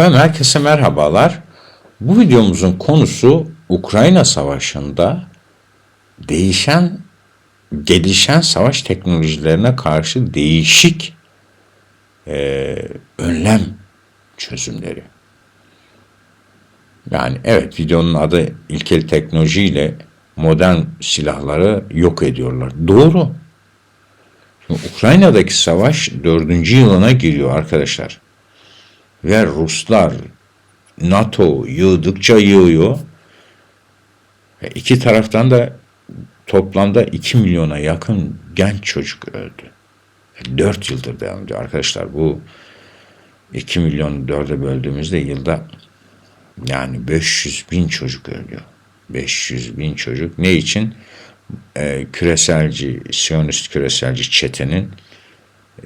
Efendim herkese merhabalar. Bu videomuzun konusu Ukrayna Savaşı'nda değişen, gelişen savaş teknolojilerine karşı değişik eee, önlem çözümleri. Yani evet videonun adı ilkel teknolojiyle modern silahları yok ediyorlar. Doğru. Şimdi Ukrayna'daki savaş dördüncü yılına giriyor arkadaşlar ve Ruslar NATO yığdıkça yığıyor. Ve iki taraftan da toplamda 2 milyona yakın genç çocuk öldü. 4 yıldır devam ediyor arkadaşlar. Bu 2 milyon 4'e böldüğümüzde yılda yani 500 bin çocuk ölüyor. 500 bin çocuk. Ne için? Ee, küreselci, Siyonist küreselci çetenin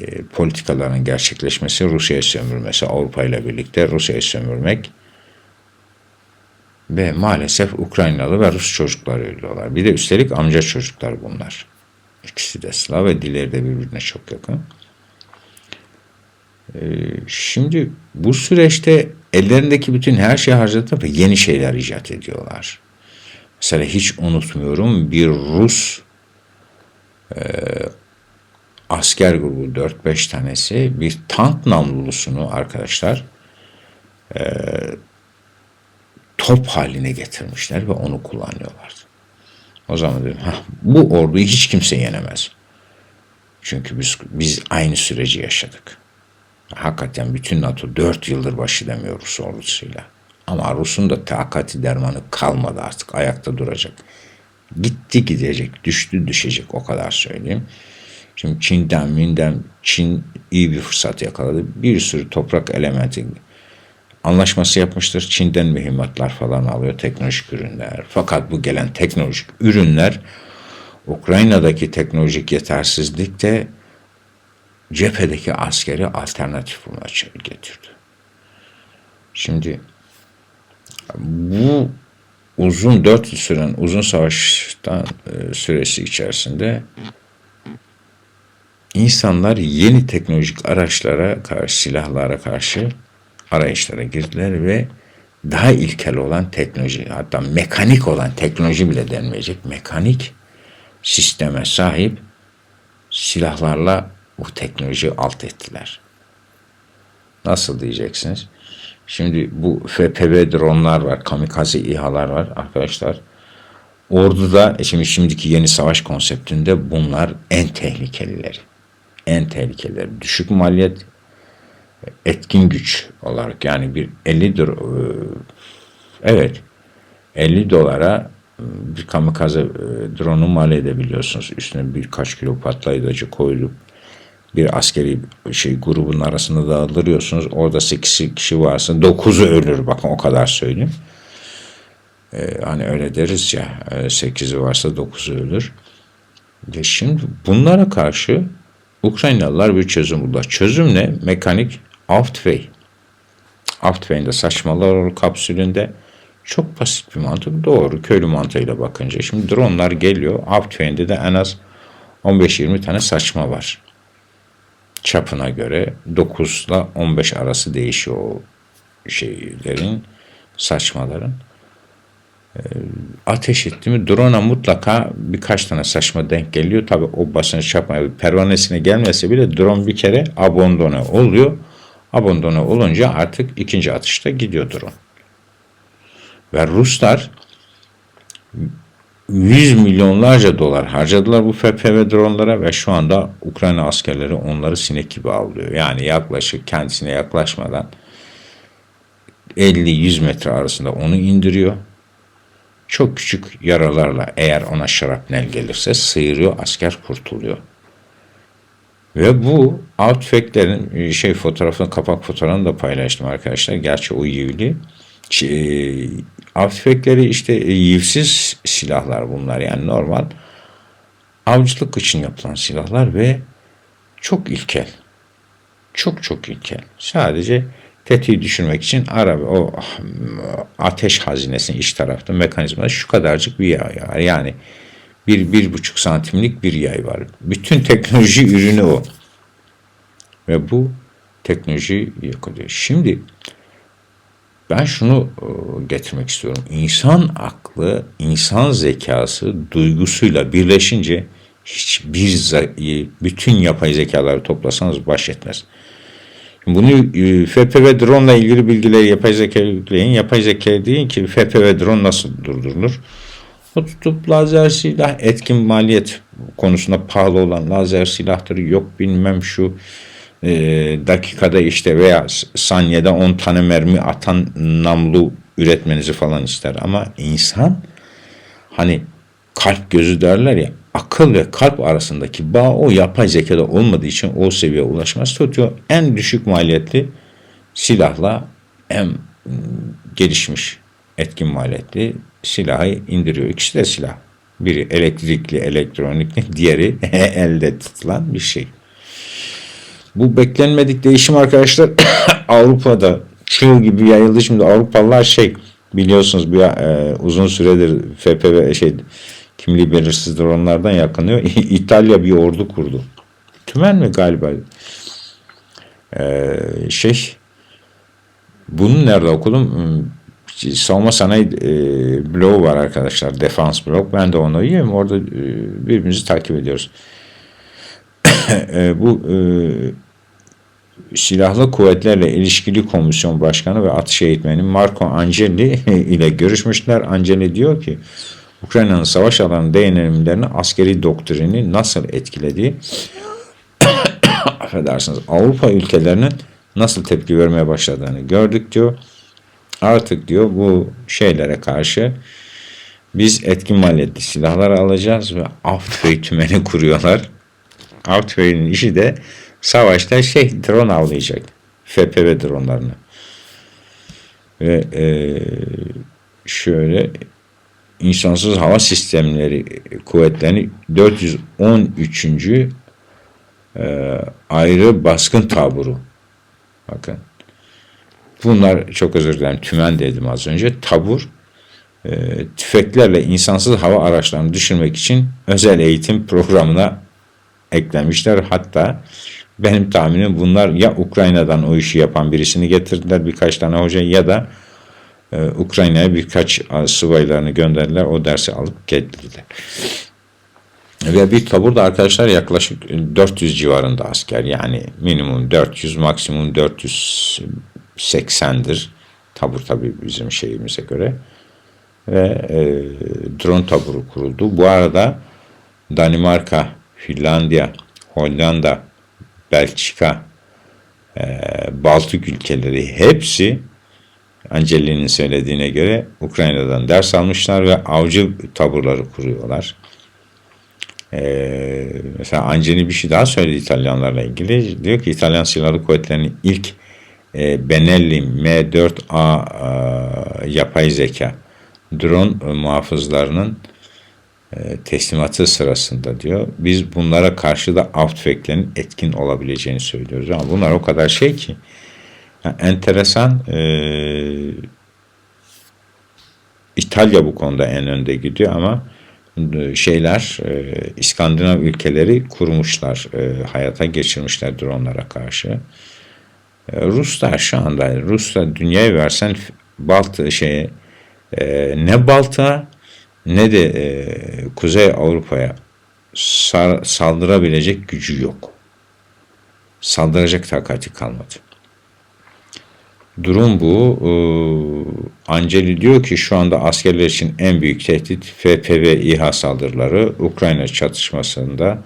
e, politikaların gerçekleşmesi, Rusya'yı sömürmesi, Avrupa ile birlikte Rusya'yı sömürmek ve maalesef Ukraynalı ve Rus çocuklar ölüyorlar. Bir de üstelik amca çocuklar bunlar. İkisi de Slav ve dilleri de birbirine çok yakın. Ee, şimdi bu süreçte ellerindeki bütün her şeyi harcadılar ve yeni şeyler icat ediyorlar. Mesela hiç unutmuyorum bir Rus asker grubu 4-5 tanesi bir tank namlulusunu arkadaşlar e, top haline getirmişler ve onu kullanıyorlar. O zaman dedim "Hah, bu orduyu hiç kimse yenemez. Çünkü biz, biz aynı süreci yaşadık. Hakikaten bütün NATO 4 yıldır baş edemiyor Rus ordusuyla. Ama Rus'un da takati dermanı kalmadı artık ayakta duracak. Gitti gidecek, düştü düşecek o kadar söyleyeyim. Şimdi Çin'den, Min'den Çin iyi bir fırsat yakaladı. Bir sürü toprak elementi anlaşması yapmıştır. Çin'den mühimmatlar falan alıyor, teknolojik ürünler. Fakat bu gelen teknolojik ürünler Ukrayna'daki teknolojik yetersizlik de cephedeki askeri alternatif bulma getirdi. Şimdi bu uzun dört süren uzun savaştan e, süresi içerisinde insanlar yeni teknolojik araçlara karşı, silahlara karşı arayışlara girdiler ve daha ilkel olan teknoloji, hatta mekanik olan teknoloji bile denmeyecek mekanik sisteme sahip silahlarla bu teknolojiyi alt ettiler. Nasıl diyeceksiniz? Şimdi bu FPV dronlar var, kamikaze İHA'lar var arkadaşlar. Orduda e şimdi şimdiki yeni savaş konseptinde bunlar en tehlikelileri. En tehlikelileri. Düşük maliyet, etkin güç olarak yani bir 50 dolar, evet 50 dolara bir kamikaze e, drone'u mal edebiliyorsunuz. Üstüne birkaç kilo patlayıcı koyulup bir askeri şey grubun arasında dağıtılıyorsunuz. Orada 8 kişi varsa 9'u ölür. Bakın o kadar söyleyeyim. Ee, hani öyle deriz ya 8'i varsa 9'u ölür. Ve şimdi bunlara karşı Ukraynalılar bir çözüm buldular. Çözüm ne? Mekanik Auftwey. Auftwey'in de saçmalar kapsülünde çok basit bir mantık. Doğru köylü mantığıyla bakınca. Şimdi dronlar geliyor. Auftwey'inde de en az 15-20 tane saçma var. Çapına göre 9 ile 15 arası değişiyor o şeylerin, saçmaların. Ee, ateş etti mi drone'a mutlaka birkaç tane saçma denk geliyor. Tabi o basınç çarpmaya pervanesine gelmese bile drone bir kere abandone oluyor. Abandone olunca artık ikinci atışta gidiyor drone. Ve Ruslar 100 milyonlarca dolar harcadılar bu FPV dronlara ve şu anda Ukrayna askerleri onları sinek gibi avlıyor. Yani yaklaşık kendisine yaklaşmadan 50-100 metre arasında onu indiriyor. Çok küçük yaralarla eğer ona şarapnel gelirse sıyırıyor, asker kurtuluyor. Ve bu outfeklerin şey fotoğrafını, kapak fotoğrafını da paylaştım arkadaşlar. Gerçi o yivli. Outfekleri işte yivsiz silahlar bunlar yani normal. Avcılık için yapılan silahlar ve çok ilkel. Çok çok ilkel. Sadece tetiği düşürmek için araba o ateş hazinesinin iç tarafta mekanizmada şu kadarcık bir yay var. Yani bir, bir buçuk santimlik bir yay var. Bütün teknoloji ürünü o. Ve bu teknoloji yok oluyor. Şimdi ben şunu e, getirmek istiyorum. İnsan aklı, insan zekası duygusuyla birleşince hiçbir bütün yapay zekaları toplasanız baş etmez. Bunu e, FP drone ile ilgili bilgileri yapay zeka yükleyin. Yapay zeka deyin ki FP drone nasıl durdurulur? O tutup lazer silah etkin maliyet konusunda pahalı olan lazer silahları yok bilmem şu e, dakikada işte veya saniyede 10 tane mermi atan namlu üretmenizi falan ister. Ama insan hani kalp gözü derler ya akıl ve kalp arasındaki bağ o yapay zekada olmadığı için o seviyeye ulaşmaz. Tutuyor en düşük maliyetli silahla en mm, gelişmiş etkin maliyetli silahı indiriyor. İkisi de silah. Biri elektrikli, elektronikli, diğeri elde tutulan bir şey. Bu beklenmedik değişim arkadaşlar Avrupa'da çığ gibi yayıldı. Şimdi Avrupalılar şey biliyorsunuz bir e, uzun süredir FPV şey kimliği belirsiz dronlardan yakınıyor. İtalya bir ordu kurdu. Tümen mi galiba? Ee, şey bunu nerede okudum? Hmm, Savunma sanayi e, bloğu var arkadaşlar. Defans blok. Ben de onu üyeyim. Orada e, birbirimizi takip ediyoruz. e, bu e, Silahlı Kuvvetlerle İlişkili Komisyon Başkanı ve Atış Eğitmeni Marco Angeli ile görüşmüşler. Angeli diyor ki Ukrayna'nın savaş alanı değinimlerini askeri doktrini nasıl etkilediği affedersiniz Avrupa ülkelerinin nasıl tepki vermeye başladığını gördük diyor. Artık diyor bu şeylere karşı biz etkin maliyetli silahlar alacağız ve av tümeni kuruyorlar. Av işi de savaşta şey drone avlayacak. FPV dronlarını. Ve e, şöyle insansız hava sistemleri kuvvetlerini 413. E, ayrı baskın taburu. Bakın. Bunlar çok özür dilerim tümen dedim az önce. Tabur e, tüfeklerle insansız hava araçlarını düşürmek için özel eğitim programına eklemişler. Hatta benim tahminim bunlar ya Ukrayna'dan o işi yapan birisini getirdiler birkaç tane hoca ya da e, Ukrayna'ya birkaç subaylarını gönderdiler. O dersi alıp getirdiler. Ve bir taburda arkadaşlar yaklaşık 400 civarında asker. Yani minimum 400, maksimum 480'dir. Tabur tabii bizim şeyimize göre. Ve e, drone taburu kuruldu. Bu arada Danimarka, Finlandiya, Hollanda, Belçika, e, Baltık ülkeleri hepsi Angeli'nin söylediğine göre Ukrayna'dan ders almışlar ve avcı taburları kuruyorlar. Ee, mesela Angeli bir şey daha söyledi İtalyanlarla ilgili. Diyor ki İtalyan Silahlı Kuvvetleri'nin ilk e, Benelli M4A e, yapay zeka drone e, muhafızlarının e, teslimatı sırasında diyor. Biz bunlara karşı da av tüfeklerinin etkin olabileceğini söylüyoruz. Ama bunlar o kadar şey ki yani enteresan e, İtalya bu konuda en önde gidiyor ama şeyler e, İskandinav ülkeleri kurmuşlar, e, hayata geçirmişler dronlara karşı. E, Ruslar şu anda Ruslar dünyayı versen Baltı şey e, ne Balta ne de e, Kuzey Avrupa'ya saldırabilecek gücü yok. Saldıracak takati kalmadı. Durum bu. Ee, Anceli diyor ki şu anda askerler için en büyük tehdit FPV İHA saldırıları. Ukrayna çatışmasında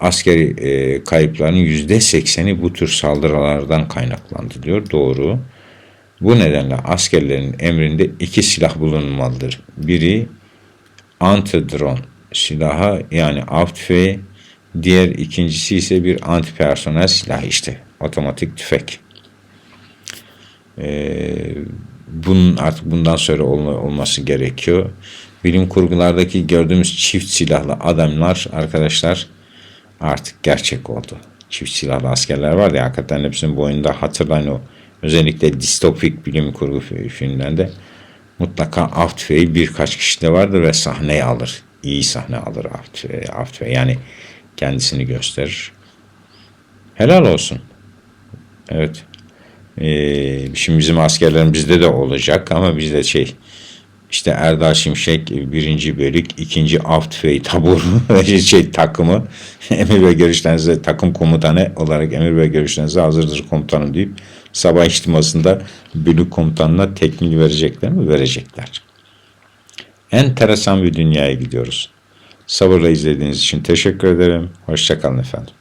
askeri e, kayıpların yüzde sekseni bu tür saldırılardan kaynaklandı diyor. Doğru. Bu nedenle askerlerin emrinde iki silah bulunmalıdır. Biri anti-drone silahı yani av diğer ikincisi ise bir anti-personel silahı işte otomatik tüfek. Ee, bunun artık bundan sonra olma, olması gerekiyor. Bilim kurgulardaki gördüğümüz çift silahlı adamlar arkadaşlar artık gerçek oldu. Çift silahlı askerler var ya hakikaten hepsinin boyunda hatırlayın o özellikle distopik bilim kurgu filmlerinde mutlaka av tüfeği birkaç kişide vardır ve sahneye alır. İyi sahne alır av tüfeği. Yani kendisini gösterir. Helal olsun. Evet. Ee, şimdi bizim askerlerin bizde de olacak ama bizde şey işte Erdal Şimşek birinci bölük, ikinci av tüfeği tabur şey takımı emir ve görüşlerinize takım komutanı olarak emir ve görüşlerinize hazırdır komutanım deyip sabah içtimasında bölük komutanına tekmil verecekler mi? Verecekler. Enteresan bir dünyaya gidiyoruz. Sabırla izlediğiniz için teşekkür ederim. Hoşçakalın efendim.